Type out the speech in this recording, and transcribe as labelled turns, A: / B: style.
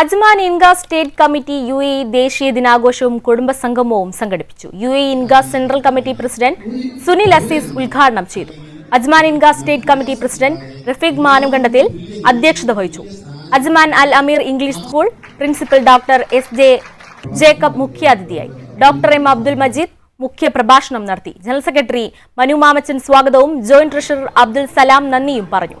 A: Ajman ഇൻഗ state committee U A ദേശീയ ദിനാഘോഷവും കുടുംബസംഗമവും സംഘടിപ്പിച്ചു. U A ഇൻഗ central committee president Sunil Aziz ഉദ്ഘാടനം ചെയ്തു. Ajman ഇൻഗ state committee president Rafeeq Manukandathil അധ്യക്ഷത വഹിച്ചു. Ajman Al Ameer English school principal doctor S J Jacob മുഖ്യാതിഥിയായി. ഡോക്ടർ എം അബ്ദുൽ മജീദ് മുഖ്യ പ്രഭാഷണം നടത്തി. ജനറൽ സെക്രട്ടറി മനു മാമച്ചൻ സ്വാഗതവും ജോയിന്റ് ട്രഷറർ അബ്ദുൽ സലാം നന്ദിയും പറഞ്ഞു.